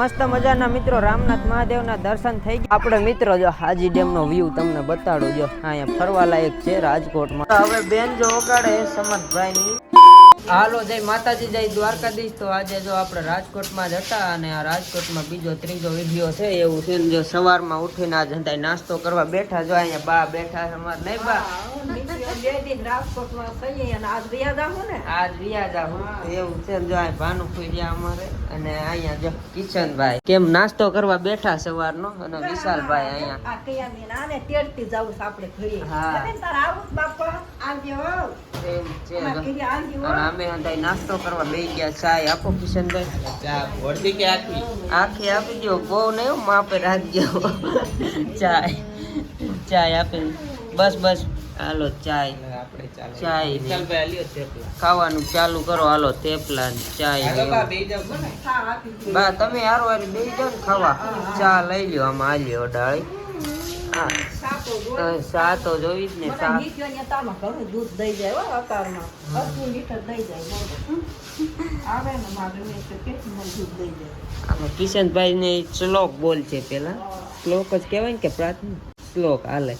મસ્ત મજાના મિત્રો, રામનાથ મહાદેવના દર્શન થઈ ગયા. આપણે મિત્રો જો હાજી ડેમ નો વ્યૂ તમને બતાડું જો અહીંયા ફરવા લાયક છે રાજકોટમાં. હવે બેન જો ઓગાડે સમજભાઈ ની હાલો, જય માતાજી, જય દ્વારકાધીશ. તો આજે જો આપણે રાજકોટમાં જ હતા અને આ રાજકોટમાં બીજો, ત્રીજો વીડિયો છે એવું છે. જો સવારમાં ઉઠીને આજ હતા નાસ્તો કરવા બેઠા જો, અહીંયા બા બેઠા અમારે નહીં બા. આજ રિયાજ આવું એવું છે ને જો આ ભાનુ ફૂર્યા અમારે અને અહીંયા જો કિશનભાઈ. કેમ નાસ્તો કરવા બેઠા સવારનો? અને વિશાલભાઈ અહીંયા. હા. એમ છે જો. અને અમે નાસ્તો કરવા બેસી ગયા. ચાય આપો કિશનભાઈ. આખી આપી દો બહુ નહીં હો, માપે રાખજો. ચાય. ચાય આપી. બસ બસ. હાલો ચાય. ચાય ને. ખાવાનું ચાલુ કરો હાલો થેપલા ચાય બા તમે હારો હારી બેસી જાઓ ને ખાવા. ચા લઈ લ્યો આમાં આલ્યો ડાળી હા. હા, ચા તો જોઈ જ ને ચા. દૂધ દઈ જાય અડધું લીટર દઈ જાય આવે ને મારે કેટલું દૂધ દઈ જાય. કિશનભાઈ ને શ્લોક બોલ છે પેલા. શ્લોક જ કહેવાય ને કે પ્રાર્થના. શ્લોક હાલે.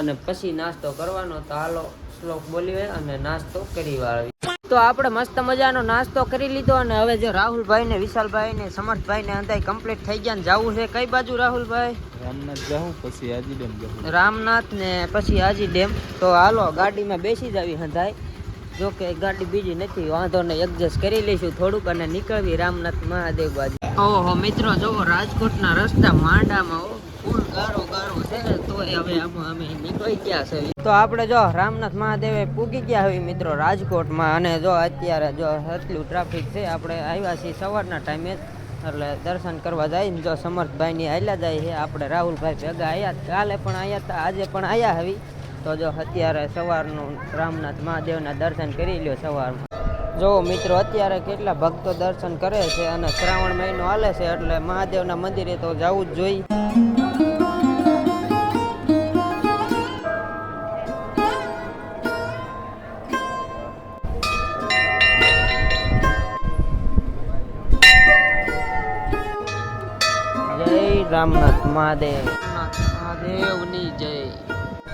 અને પછી નાસ્તો કરવાનો તો હાલો શ્લોક બોલી અને નાસ્તો કરી વાળવી તો આપણે મસ્ત મજાનો નાસ્તો કરી લીધો અને હવે જો રાહુલભાઈ ને વિશાલભાઈ ને સમર્થભાઈ ને અંદાય કમ્પ્લીટ થઈ ગયા ને જવું છે. કઈ બાજુ રાહુલભાઈ? રામનાથ જાઉં પછી હાજી ડેમ જાઉં. રામનાથ ને પછી હાજી ડેમ. તો હાલો ગાડીમાં બેસી જાવી હંધાય. જો કે ગાડી બીજી નથી વાંધો ને એડજસ્ટ કરી લઈશું થોડુંક અને નીકળવી રામનાથ મહાદેવ બાજુ. ઓહો મિત્રો જોવો રાજકોટના રસ્તા માંડામાં ફૂલ ગારો ગારો છે તો આપણે જો રામનાથ મહાદેવે પૂગી ગયા હોય મિત્રો રાજકોટમાં, અને જો અત્યારે જો એટલું ટ્રાફિક છે, આપણે આવ્યા છીએ સવારના ટાઈમે એટલે દર્શન કરવા જાય જો સમર્થભાઈ ની હાલ્યા જાય છે, આપણે રાહુલભાઈ ભેગા આવ્યા કાલે પણ આવ્યા હતા, આજે પણ આવ્યા હવે. તો જો અત્યારે સવારનું રામનાથ મહાદેવના દર્શન કરી લ્યો સવારમાં. જો મિત્રો અત્યારે કેટલા ભક્તો દર્શન કરે છે અને શ્રાવણ મહિનો હાલે છે, એટલે મહાદેવના મંદિરે તો જવું જ જોઈએ. જય રામનાથ મહાદેવ. મહાદેવની જય.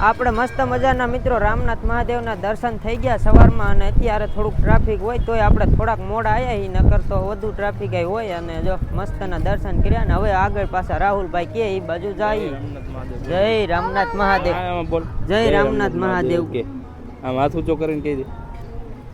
આપણે મસ્ત મજાના મિત્રો રામનાથ મહાદેવના દર્શન થઈ ગયા સવારમાં અને અત્યારે થોડુંક ટ્રાફિક હોય તોય આપણે થોડાક મોડા આવ્યા એ નકર તો વધુ ટ્રાફિક હોય અને જો મસ્તના દર્શન કર્યા ને હવે આગળ પાછા રાહુલભાઈ કે એ બાજુ જાય. જય રામનાથ મહાદેવ. જય રામનાથ મહાદેવ કે. આમ હાથ ઊંચો કરીને કહી દે.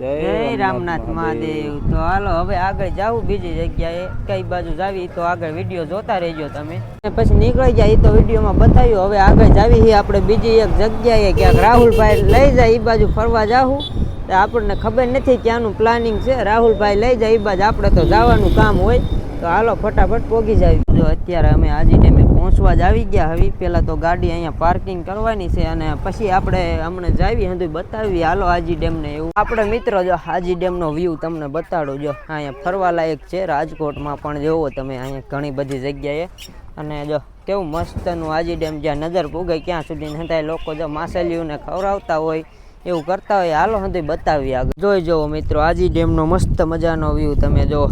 જય રામનાથ મહાદેવ. તો હાલો હવે આગળ જાવું બીજી જગ્યાએ કઈ બાજુ જાવી તો આગળ વીડિયો જોતા રહેજો તમે. પછી નીકળી જાય તો વિડીયોમાં બતાવ્યું હવે આગળ જાવી છીએ આપણે બીજી એક જગ્યાએ ક્યાંક રાહુલભાઈ લઈ જાય એ બાજુ ફરવા જાવું. તો આપણને ખબર નથી ક્યાંનું પ્લાનિંગ છે. રાહુલભાઈ લઈ જાય એ બાજુ આપણે તો જવાનું કામ હોય. તો હાલો ફટાફટ પોગી જાય જો અત્યારે અમે આજે ડેમે પહોંચવા જ આવી ગયા. હવે પહેલાં તો ગાડી અહીંયા પાર્કિંગ કરવાની છે અને પછી આપણે હમણાં જાવી હંધું બતાવી હાલો આજી ડેમને એવું. આપણે મિત્રો જો, હાજી ડેમનો વ્યૂ તમને બતાડો. જો, અહીંયા ફરવા લાયક છે. રાજકોટમાં પણ જોવો તમે, અહીંયા ઘણી બધી જગ્યાએ. અને જો, કેવું મસ્તનું આજી ડેમ, જ્યાં નજર પૂગે ક્યાં સુધી હંધાય લોકો જો માછલીઓને ખવડાવતા હોય, એવું કરતા હોય. હાલો, હંધું બતાવી આગળ. જોઈ જુઓ મિત્રો આજી ડેમનો મસ્ત મજાનો વ્યૂ તમે જો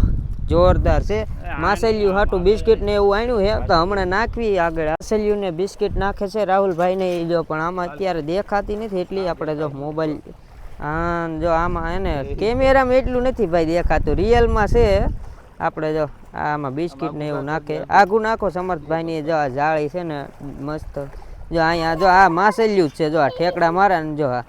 જોરદાર છે. માસેલિયું હાટું બિસ્કિટ ને એવું આણ્યું છે. તો હમણાં નાખવી આગળ. માસેલિયું ને બિસ્કિટ નાખે છે રાહુલભાઈ ને એ જો પણ આમાં અત્યારે દેખાતી નથી એટલી આપણે જો મોબાઈલ. હા જો આમાં એને કેમેરામાં એટલું નથી ભાઈ દેખાતું. રિયલમાં છે. આપણે જો આમાં બિસ્કિટ ને એવું નાખે. આઘું નાખો સમર્થભાઈની જો આ જાળી છે ને મસ્ત. જો અહીંયા જો આ માસેલિયું જ છે. જો આ ઠેકડા મારા ને જો આ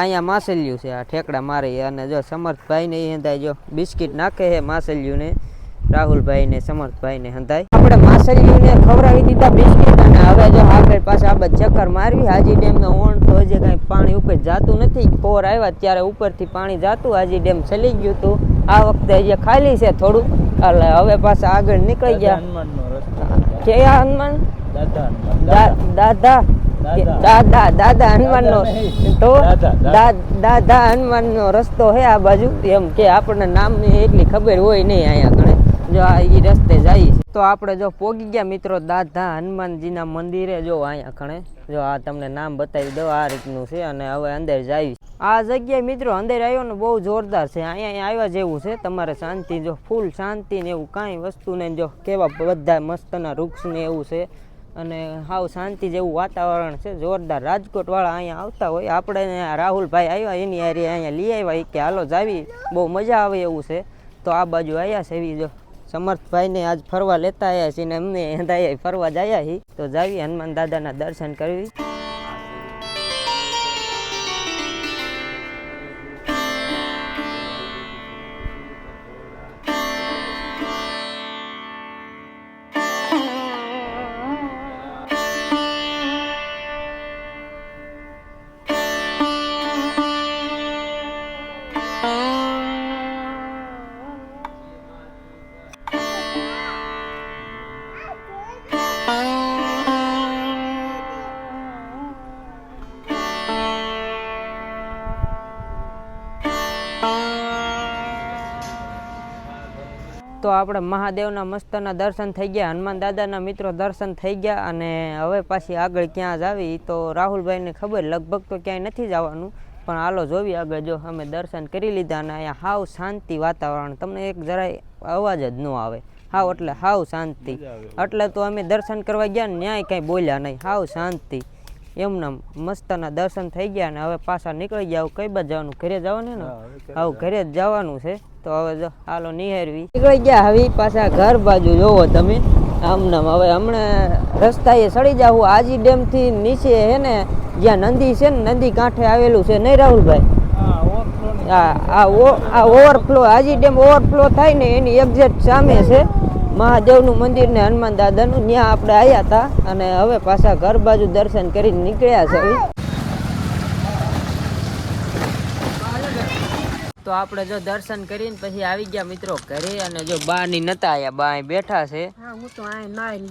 અહીંયા માસેલિયું છે આ ઠેકડા મારે અને જો સમર્થભાઈને એ હંધાય જો બિસ્કિટ નાખે છે માસેલિયું રાહુલભાઈને રાહુલભાઈ ને સમર્થભાઈ ને હંધાય. આપણે માસેલ્યુંને ખવડાવી દીધા બિસ્કિટ અને હવે જો આગળ પાછા આ બધા ચક્કર મારવી હાજી ડેમનો ઓણ તો જે કાંઈ પાણી ઉપર જાતું નથી. પોર આવ્યા ત્યારે ઉપરથી પાણી જાતું હાજી ડેમ ચલી ગયું હતું. આ વખતે હજી ખાલી છે થોડું એટલે હવે પાછા આગળ નીકળી ગયા. કયા હનુમાન. દાદા દાદા. દાદા. દાદા હનુમાન નો તો દાદા, હનુમાન નો રસ્તો હે આ બાજુ. એમ કે આપણને નામ એટલી ખબર હોય નહીં અહીંયા ઘણે. જો આ એ રસ્તે જાય તો આપણે જો પોગી ગયા મિત્રો દાદા હનુમાનજીના મંદિરે જો અહીંયા ઘણે. જો આ તમને નામ બતાવી દઉં આ રીતનું છે અને હવે અંદર જાય આ જગ્યાએ મિત્રો અંદર આવ્યો ને બહુ જોરદાર છે. અહીંયા આવ્યા જેવું છે. તમારે શાંતિ જો ફૂલ શાંતિ ને એવું કાંઈ વસ્તુ ને જો કેવા બધા મસ્તના વૃક્ષ ને એવું છે. અને હાવ શાંતિ જેવું વાતાવરણ છે. જોરદાર રાજકોટવાળા અહીંયા આવતા હોય. આપણે રાહુલભાઈ આવ્યા, એની હારે અહીંયા લઈ આવ્યા. કે, હાલો, જાવી. બહુ મજા આવે એવું છે. તો આ બાજુ આવ્યા છે એવી જો. સમર્થભાઈને આજ ફરવા લેતા આવ્યા છીએ ને અમને ફરવા જયા છીએ તો જાવી હનુમાન દાદાના દર્શન કરવી. આપણે મહાદેવના મસ્તના દર્શન થઈ ગયા હનુમાન દાદાના મિત્રો દર્શન થઈ ગયા અને હવે પાછી આગળ ક્યાં જાવી તો રાહુલભાઈને ખબર લગભગ તો ક્યાંય નથી જવાનું પણ હાલો જોવી આગળ જો અમે દર્શન કરી લીધા અને અહીંયા હાવ શાંતિ વાતાવરણ તમને એક જરાય અવાજ જ ન આવે. હાવ એટલે હાવ શાંતિ. એટલે તો અમે દર્શન કરવા ગયા ને ન્યાય કાંઈ બોલ્યા નહીં. હાવ શાંતિ. એમના મસ્તના દર્શન થઈ ગયા ને હવે પાછા નીકળી ગયા. કઈ બાજુ જવાનું? ઘરે જવાનું ને? હવે ઘરે જ જવાનું. છે. તો હવે જો હાલો નિહારવી નીકળી ગયા હવે પાછા ઘર બાજુ જોવો તમે. આમ નામ હવે હમણાં રસ્તાએ સડી જાવું. આજી ડેમથી નીચે હે ને જ્યાં નદી છે ને નદી કાંઠે આવેલું છે. નહીં રાહુલભાઈ? આ આ ઓ- આ ઓવરફ્લો આજી ડેમ ઓવરફ્લો થાય ને એની એક્ઝેક્ટ સામે છે. મહાદેવનું મંદિર ને હનુમાન દાદાનું ત્યાં આપણે આવ્યા હતા અને હવે પાછા ઘર બાજુ દર્શન કરીને નીકળ્યા છે. તો આપણે જો દર્શન કરીને પછી આવી ગયા મિત્રો ઘરે અને જો બા ની નતા આયા બા અહીં બેઠા છે. હા હું તો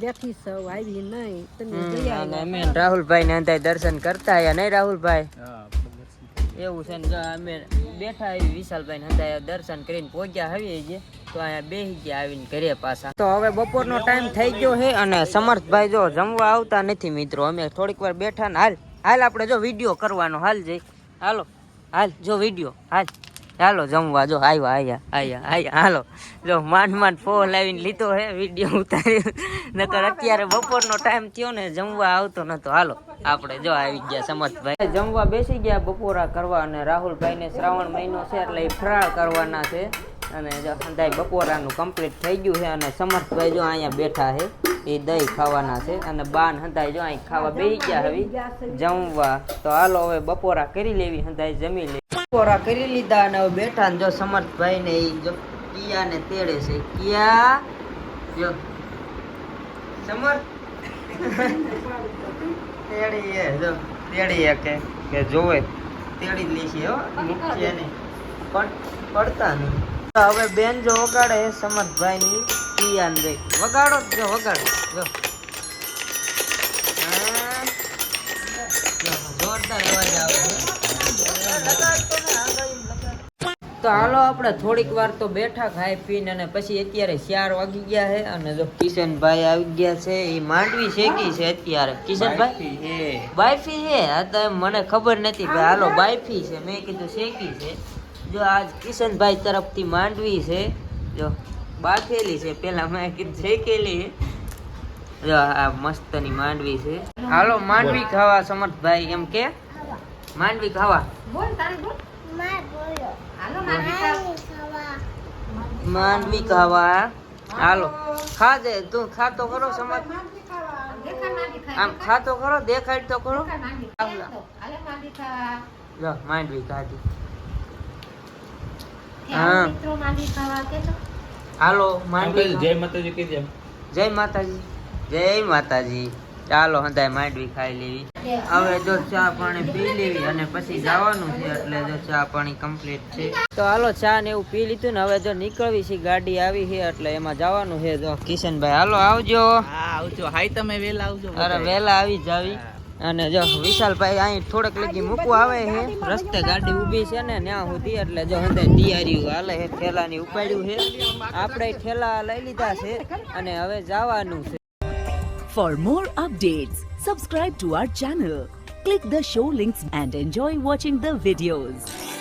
બેઠી છું આવી નહીં. તમે અમે રાહુલભાઈ ને અંધાય દર્શન કરતા આયા નહીં રાહુલભાઈ? એવું છે ને અમે બેઠા આવી વિશાલભાઈ હતા દર્શન કરીને પહોંચ્યા આવીએ છીએ, તો અહીંયા બેસી ગયા આવીને ઘરે પાછા. તો હવે બપોરનો ટાઈમ થઈ ગયો છે અને સમર્થભાઈ જો જમવા આવતા નથી મિત્રો, અમે થોડીક વાર બેઠા ને હાલ હાલ આપણે જો વીડિયો કરવાનો, હાલ જઈ. હાલો, હાલ જો વીડિયો, હાલ. હાલો, જમવા જો આવ્યા આયા આયા આયા હાલો. જો માંડ માંડ ફોન લાવીને લીધો હે વીડિયો ઉતાર્યો. નકર અત્યારે બપોરનો ટાઈમ થયો ને, જમવા આવતો નતો. હાલો, આપણે જો આવી ગયા સમર્થભાઈ જમવા બેસી ગયા બપોરા કરવા અને રાહુલભાઈને શ્રાવણ મહિનો છે એટલે ફરાળ કરવાના છે. અને જો હંધાઈ બપોરાનું કમ્પ્લીટ થઈ ગયું છે અને સમર્થભાઈ જો અહીંયા બેઠા છે એ દહીં ખાવાના છે અને બાન હંધાઈ જો અહીં ખાવા બેસી ગયા હવે જમવા. તો હાલો હવે બપોરા કરી લેવી હંધાઈ જમી લે. બપોરા કરી લીધા અને હવે બેઠા ને જો સમર્થભાઈ ને એ જો કિયા ને તેડે છે. કિયા? જો. સમર્થ? તેડીએ જો. તેડીએ કે કે જોવે. તેડી જ લેશે હો. મૂકીએ નહીં પણ પડતા નહીં. હવે બેન જો વગાડે એ સમર્થભાઈ ની કિયા ને વગાડો જો. વગાડો જો જોરદાર અવાજ આવે તો હાલો આપણે થોડીક વાર તો બેઠા ખાઈ પીને અને પછી અત્યારે ચાર વાગી ગયા છે અને જો કિશનભાઈ આવી ગયા છે એ માંડવી શેકી છે અત્યારે. કિશનભાઈ? બાયફી છે. આ તો મને ખબર નથી ભાઈ હાલો બાયફી છે. મેં કીધું શેકી છે. જો આજ કિશનભાઈ તરફથી માંડવી છે જો બાફેલી છે. પેલા મેં કીધું શેકેલી જો આ મસ્તની માંડવી છે. હાલો માંડવી ખાવા સમર્થભાઈ એમ કે? માંડવી ખાવા. બોલ તારે બોલ. હાલો મારી માંડવી ખાવા. હાલો ખા દે તું ખાતો કરો સમજ આમ ખાતો કરો દેખાડ તો કરો જો માંડવી ખાધી. હા. હાલો માંડવી જય માતાજી કે જય માતાજી. જય માતાજી. ચાલો હંધાય માંડવી ખાઈ લેવી. હવે જો ચા પાણી પી લેવી અને પછી જવાનું છે એટલે જો ચા પાણી કમ્પ્લીટ છે. તો હાલો ચા ને એવું પી લીધું ને હવે જો નીકળવી છે ગાડી આવી છે એટલે એમાં જવાનું છે. જો કિશનભાઈ હાલો આવજો. હા આવજો. હાય તમે વેલા આવજો. અરે વેલા આવી જાવી. અને જો વિશાલભાઈ અહીં થોડેક લગી મૂકવા આવે છે રસ્તે ગાડી ઊભી છે ને ત્યાં સુધી એટલે જો અંદર તૈયારી હાલે છે ઠેલાની ઉપાડ્યું છે આપણે ઠેલા લઈ લીધા છે અને હવે જવાનું છે For more updates, subscribe to our channel, click the show links and enjoy watching the videos.